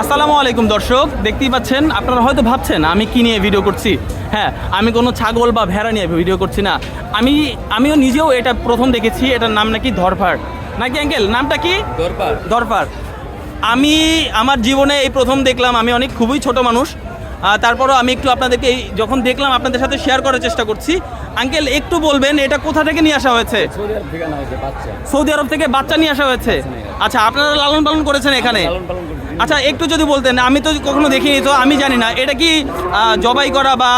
আসসালামু আলাইকুম দর্শক দেখতেই পাচ্ছেন আপনারা হয়তো ভাবছেন আমি কি নিয়ে ভিডিও করছি? হ্যাঁ আমি কোনো ছাগল বা ভেড়া নিয়ে ভিডিও করছি না। আমি আমিও নিজেও এটা প্রথম দেখেছি এটার নাম নাকি ধরফার নাকি অ্যাঙ্কেল নামটা কি? দরফার আমি আমার জীবনে এই প্রথম দেখলাম আমি অনেক খুবই ছোট মানুষ। তারপরও আমি একটু আপনাদেরকে এই যখন দেখলাম আপনাদের সাথে শেয়ার করার চেষ্টা করছি। আঙ্কেল একটু বলবেন এটা কোথা থেকে নিয়ে আসা হয়েছে? সৌদি আরব থেকে বাচ্চা। নিয়ে আসা হয়েছে? আচ্ছা আপনারা লালন পালন করেছেন এখানে? আচ্ছা একটু যদি বলতেন আমি তো কখনো দেখিনি তো আমি জানি না এটা কি জবাই করা বা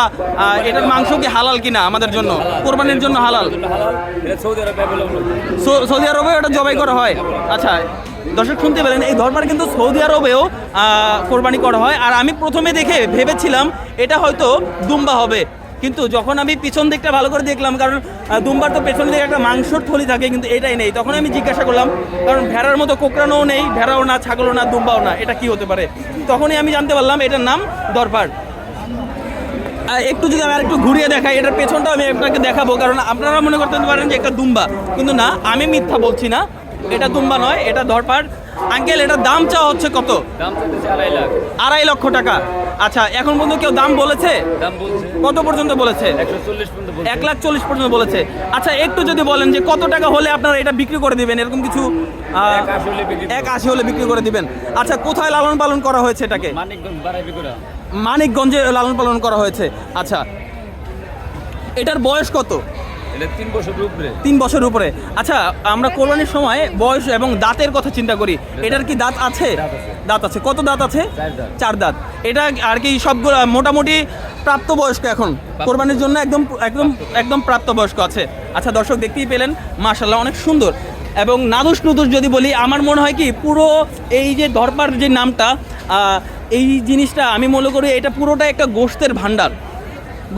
এটার মাংস কি হালাল কিনা আমাদের জন্য? কোরবানির জন্য হালাল? এটা সৌদি আরব ওটা জবাই করা হয়? আচ্ছা দর্শক শুনতে পেলেন এই ধর্মার কিন্তু সৌদি আরবেও কোরবানি করা হয়। আর আমি প্রথমে দেখে ভেবেছিলাম এটা হয়তো দুম্বা হবে। কিন্তু যখন আমি পিছন দিকটা ভালো করে দেখলাম, কারণ দুম্বার তো পেছন দিকে একটা মাংসর থলি থাকে, কিন্তু এটাই নেই। তখন আমি জিজ্ঞাসা করলাম, কারণ ভেড়ার মতো কোকড়ানোও নেই, ভেড়াও না, ছাগলও না, দুম্বাও না, এটা কি হতে পারে? তখনই আমি জানতে পারলাম, এটার নাম দরবার একটু যদি আমি একটু ঘুরিয়ে দেখাই, এটার পেছনটা আমি আপনাকে দেখাবো, কারণ আপনারা মনে করতে পারেন যে একটা দুম্বা। কিন্তু না, আমি মিথ্যা বলছি না। এটা দুম্বা নয় এটা ধরপার আঙ্কেল এটার দাম চাওয়া হচ্ছে কত? দাম আড়াই লাখ। আড়াই লক্ষ টাকা। আচ্ছা এখন পর্যন্ত কেউ দাম বলেছে? দাম বলছে। কত পর্যন্ত বলেছে? এক লাখ চল্লিশ পর্যন্ত বলেছে। আচ্ছা একটু যদি বলেন যে কত টাকা হলে আপনারা এটা বিক্রি করে দিবেন? এরকম কিছু এক আশি হলে বিক্রি করে দিবেন। আচ্ছা কোথায় লালন পালন করা হয়েছে এটাকে? মানিকগঞ্জে লালন পালন করা হয়েছে। আচ্ছা এটার বয়স কত? এটা তিন বছর উপরে। তিন বছর উপরে। আচ্ছা আমরা কোরবানির সময় বয়স এবং দাঁতের কথা চিন্তা করি। এটার কি দাঁত আছে? দাঁত আছে। কত দাঁত আছে? চার দাঁত। এটা আর কি সবগুলো মোটামুটি প্রাপ্তবয়স্ক এখন? কোরবানির জন্য একদম একদম একদম প্রাপ্তবয়স্ক আছে। আচ্ছা দর্শক দেখতেই পেলেন। মাশাল্লাহ অনেক সুন্দর। এবং নাদুস নুদুস যদি বলি আমার মনে হয় কি পুরো এই যে ধরপার যে নামটা এই জিনিসটা আমি মনে করি এটা পুরোটা একটা গোশতের ভাণ্ডার।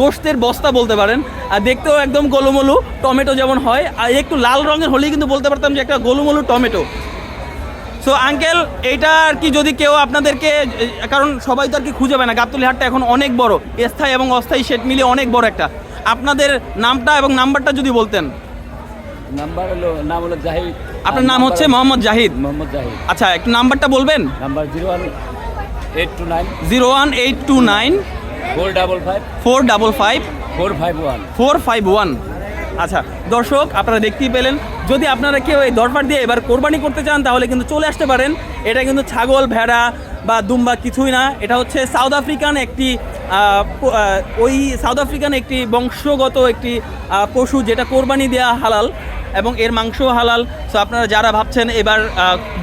গোশতের বস্তা বলতে পারেন। আর দেখতেও একদম গোলুমলু টমেটো যেমন হয় আর একটু লাল রঙের হলেই কিন্তু বলতে পারতাম যে একটা গোলুমলু টমেটো। সো আঙ্কেল এইটা আর কি যদি কেউ আপনাদেরকে কারণ সবাই তো আর কি খুঁজে পায় না গাবতলি হাটটা এখন অনেক বড় স্থায়ী এবং অস্থায়ী সেট মিলিয়ে অনেক বড় একটা। আপনাদের নামটা এবং নাম্বারটা যদি বলতেন। নাম্বার হলো নাম হলো জাহিদ। আপনার নাম হচ্ছে মোহাম্মদ জাহিদ? মোহাম্মদ জাহিদ। আচ্ছা একটু নাম্বারটা বলবেন? Number zero one eight two nine. Zero one eight two nine. Four double five four double five four five one four five one আচ্ছা দর্শক আপনারা দেখতেই পেলেন। যদি আপনারা কেউ এই দরবার দিয়ে এবার কোরবানি করতে চান তাহলে কিন্তু চলে আসতে পারেন। এটা কিন্তু ছাগল ভেড়া বা দুম্বা কিছুই না। এটা হচ্ছে সাউথ আফ্রিকান একটি ওই সাউথ আফ্রিকান একটি বংশগত একটি পশু যেটা কোরবানি দেওয়া হালাল এবং এর মাংস হালাল। সো আপনারা যারা ভাবছেন এবার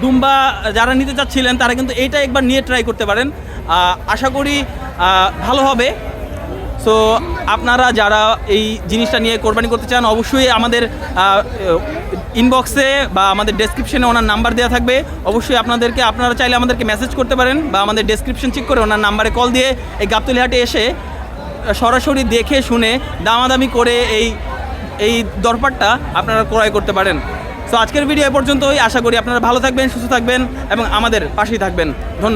দুম্বা যারা নিতে চাচ্ছিলেন তারা কিন্তু এইটা একবার নিয়ে ট্রাই করতে পারেন। আশা করি ভালো হবে। সো আপনারা যারা এই জিনিসটা নিয়ে কোরবানি করতে চান, অবশ্যই আমাদের ইনবক্সে বা আমাদের ডেসক্রিপশনে ওনার নাম্বার দেওয়া থাকবে। অবশ্যই আপনাদেরকে, আপনারা চাইলে আমাদেরকে মেসেজ করতে পারেন বা আমাদের ডেসক্রিপশন চেক করে ওনার নাম্বারে কল দিয়ে এই গাবতলি হাটে এসে, সরাসরি দেখে, শুনে, দামাদামি করে এই এই দরবারটা আপনারা ক্রয় করতে পারেন। সো আজকের ভিডিও এ পর্যন্তই। আশা করি আপনারা ভালো থাকবেন, সুস্থ থাকবেন এবং আমাদের পাশেই থাকবেন। ধন্যবাদ।